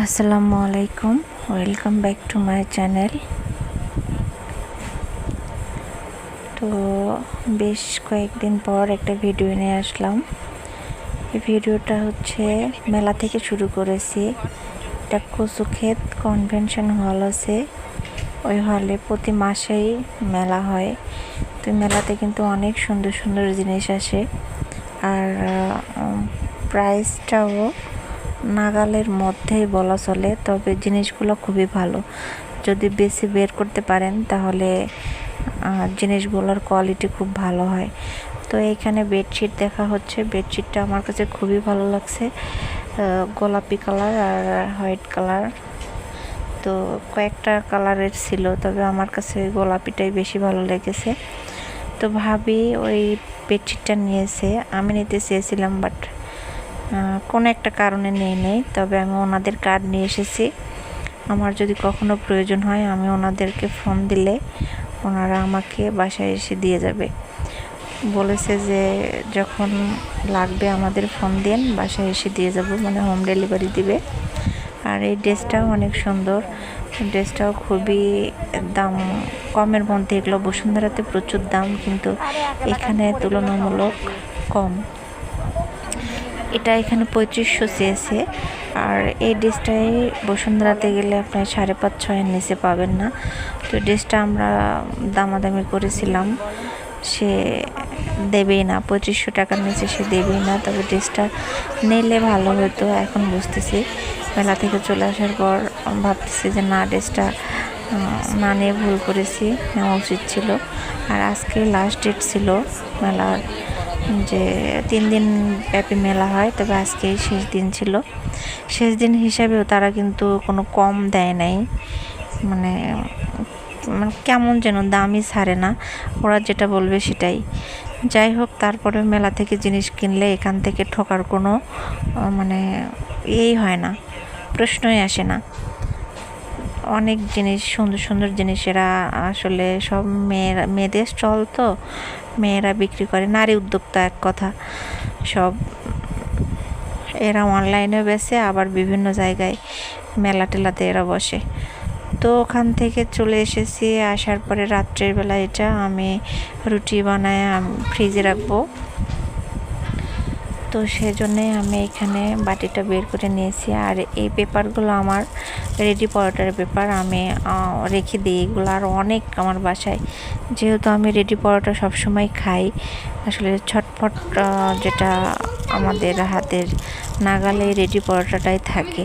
আসসালামু আলাইকুম, welcome back to my channel. তো বেশ কয়েকদিন পর একটা ভিডিও নিয়ে আসলাম। এই ভিডিওটা হচ্ছে মেলা থেকে শুরু করেছি। এটা কচুক্ষেত কনভেনশন হল আছে। ওই হলে প্রতি মাসেই মেলা হয়। তো মেলাতে কিন্তু অনেক সুন্দর সুন্দর জিনিস আসে। আর প্রাইসটাও নাগালের মধ্যেই বলা চলে, তবে জিনিসগুলো খুবই ভালো। যদি বেশি বের করতে পারেন, তাহলে জিনিসগুলোর কোয়ালিটি খুব ভালো হয়। তো এইখানে বেডশিট দেখা হচ্ছে। বেডশিটটা আমার কাছে খুবই ভালো লাগছে। গোলাপি কালার আর হোয়াইট কালার তো কয়েকটা কালারের ছিল, তবে আমার কাছে গোলাপিটাই বেশি ভালো লেগেছে। তো ভাবি ওই বেডশিটটা নিয়েছে। আমি নিতে চেয়েছিলাম বাট কোনো একটা কারণে নেই নেই। তবে আমি ওনাদের কার্ড নিয়ে এসেছি। আমার যদি কখনো প্রয়োজন হয়, আমি ওনাদেরকে ফোন দিলে ওনারা আমাকে বাসায় এসে দিয়ে যাবে। বলেছে যে যখন লাগবে আমাদের ফোন দিন, বাসায় এসে দিয়ে যাব মানে হোম ডেলিভারি দিবে। আর এই ড্রেসটাও অনেক সুন্দর। ড্রেসটাও খুবই দাম কমের মধ্যে, এগুলো বসুন্ধরাতে প্রচুর দাম, কিন্তু এখানে তুলনামূলক কম। এটা এখানে পঁয়ত্রিশশো চেয়েছে আর এই ড্রেসটাই বসুন্ধরাতে গেলে আপনার সাড়ে পাঁচ ছয়ের নিচে পাবেন না। তো ড্রেসটা আমরা দামাদামি করেছিলাম। সে দেবেই না পঁচিশশো টাকার নিচে সে দেবেই না। তবে ড্রেসটা নিলে ভালো হতো, এখন বুঝতেছি। মেলা থেকে চলে আসার পর ভাবতেছি যে না, ড্রেসটা না নিয়ে ভুল করেছি, নেওয়া উচিত ছিল। আর আজকে লাস্ট ডেট ছিল মেলার। যে তিন দিন ব্যাপী মেলা হয়, তবে আজকে শেষ দিন ছিল। শেষ দিন হিসাবেও তারা কিন্তু কোনো কম দেয় নাই। মানে মানে কেমন যেন দামই ছাড়ে না। ওরা যেটা বলবে সেটাই। যাই হোক, তারপরে মেলা থেকে জিনিস কিনলে এখান থেকে ঠকার কোনো মানে এই হয় না, প্রশ্নই আসে না। অনেক জিনিস, সুন্দর সুন্দর জিনিস এরা আসলে সব মেয়েরা, মেয়েদের স্টল তো। মেয়েরা বিক্রি করে, নারী উদ্যোক্তা এক কথা। সব এরা অনলাইনে বেছে আবার বিভিন্ন জায়গায় মেলা টেলাতে এরা বসে। তো ওখান থেকে চলে এসেছি, আসার পরে রাত্রের বেলা এটা আমি রুটি বানায় ফ্রিজে রাখব। তো সেজন্যে আমি এখানে বাটিটা বের করে নিয়েছি। আর এই পেপারগুলো আমার রেডি পরোটার পেপার, আমি রেখে দিই এগুলো। আর অনেক আমার বাসায়। যেহেতু আমি রেডি পরোটা সবসময় খাই, আসলে ছটফট যেটা আমাদের হাতের নাগালে রেডি পরোটাটাই থাকে।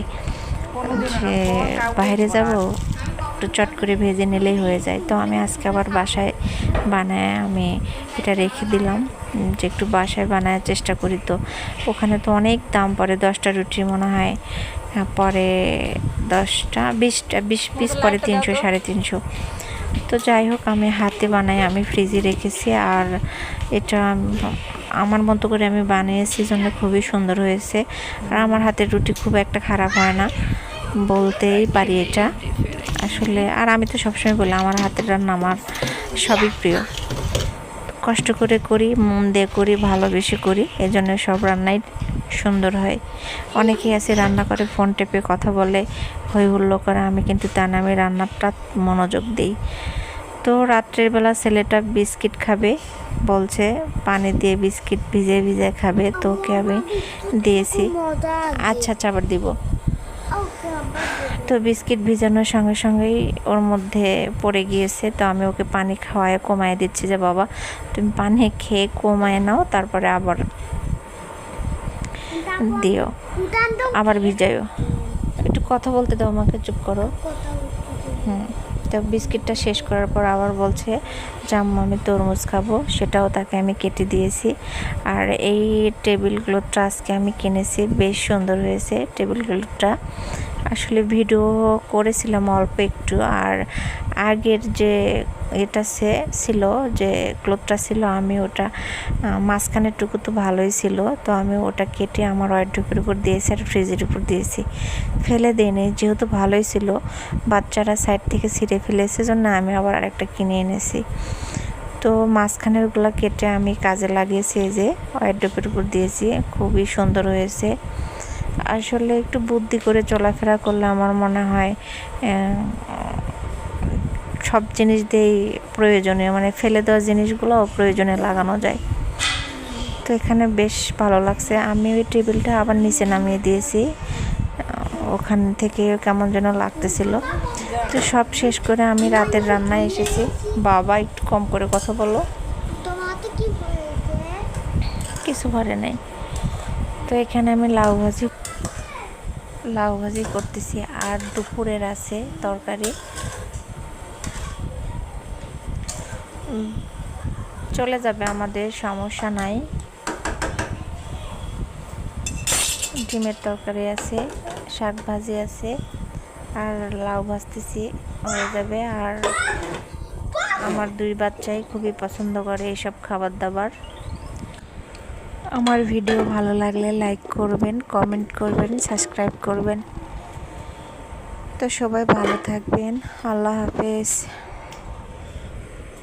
যে বাইরে যাব একটু চট করে ভেজে নিলেই হয়ে যায়। তো আমি আজকে আবার বাসায় বানায় আমি এটা রেখে দিলাম যে একটু বাসায় বানানোর চেষ্টা করি তো। ওখানে তো অনেক দাম পড়ে দশটা রুটি মনে হয় পরে দশটা বিশটা বিশ পিস পরে তিনশো সাড়ে তিনশো। তো যাই হোক আমি হাতে বানাই আমি ফ্রিজে রেখেছি আর এটা আমার মতো করে আমি বানিয়েছি জন্য খুবই সুন্দর হয়েছে। আর আমার হাতের রুটি খুব একটা খারাপ হয় না বলতেই পারি এটা। আসলে, আর আমি তো সবসময় বলি, আমার হাতের রান্না আমার সবই প্রিয়। কষ্ট করে করি, মন দিয়ে করি, ভালোবেসে করি, এজন্য সব রান্নাই সুন্দর হয়। অনেকেই আছে রান্না করে, ফোন টেপে কথা বলে হই হুল্লো করে, আমি কিন্তু তা নামে রান্নাটা মনোযোগ দিই। তো রাত্রের বেলা ছেলেটা বিস্কিট খাবে, বলছে পানি দিয়ে বিস্কিট ভিজে ভিজে খাবে তো ওকে আমি দিয়েছি। আচ্ছা আচ্ছা আবার দিব। তো বিস্কিট ভিজানোর সঙ্গে সঙ্গেই ওর মধ্যে পড়ে গিয়েছে তো আমি ওকে পানি খাওয়ায় কমায় দিচ্ছি যে বাবা তুমি পানি খেয়ে কমায় নাও তারপরে আবার দিও আবার ভিজাইও একটু কথা বলতে দাও আমাকে চুপ করো। হুম। তো বিস্কিটটা শেষ করার পর আবার বলছে, জাম্মু আমি তরমুজ খাব। সেটাও তাকে আমি কেটে দিয়েছি। আর এই টেবিল ক্লথটা আজকে আমি কিনেছি, বেশ সুন্দর হয়েছে টেবিল ক্লথটা আসলে ভিডিও করেছিলাম অল্প একটু, আর আগের যে এটা সে ছিল, যে ক্লোথটা ছিল, আমি ওটা মাঝখানের টুকু তো ভালোই ছিল, তো আমি ওটা কেটে আমার ওয়ার্ড্রোপের উপর দিয়েছি আর ফ্রিজের উপর দিয়েছি। ফেলে দিইনি, যেহেতু ভালোই ছিল, বাচ্চারা সাইড থেকে ছিঁড়ে ফেলেছে জন্য আমি আবার আরেকটা কিনে এনেছি। তো মাঝখানেরগুলো কেটে আমি কাজে লাগিয়েছি, এই যে ওয়ার্ড্রোপের উপর দিয়েছি, খুবই সুন্দর হয়েছে। আসলে একটু বুদ্ধি করে চলাফেরা করলে আমার মনে হয় সব জিনিস দিয়েই প্রয়োজনীয় মানে ফেলে দেওয়া জিনিসগুলো প্রয়োজনে লাগানো যায়। তো এখানে বেশ ভালো লাগছে। আমি ওই টেবিলটা আবার নিচে নামিয়ে দিয়েছি। ওখান থেকে কেমন যেন লাগতেছিল। তো সব শেষ করে আমি রাতের রান্নায় এসেছি। বাবা একটু কম করে কথা বলো কিছু ভরে নেই। তো এখানে আমি লাউ ভাজি লাউ ভাজি করতেছি। আর দুপুরের আছে তরকারি। চলে যাবে আমাদের, সমস্যা নাই। ডিমের তরকারি আছে, শাক ভাজি আছে, আর লাউ ভাজতেছি, হয়ে যাবে। আর আমার দুই বাচ্চাই খুবই পছন্দ করে এইসব খাবার দাবার। আমার ভিডিও ভালো লাগলে লাইক করবেন, কমেন্ট করবেন, সাবস্ক্রাইব করবেন। তো সবাই ভালো থাকবেন, আল্লাহ হাফেজ।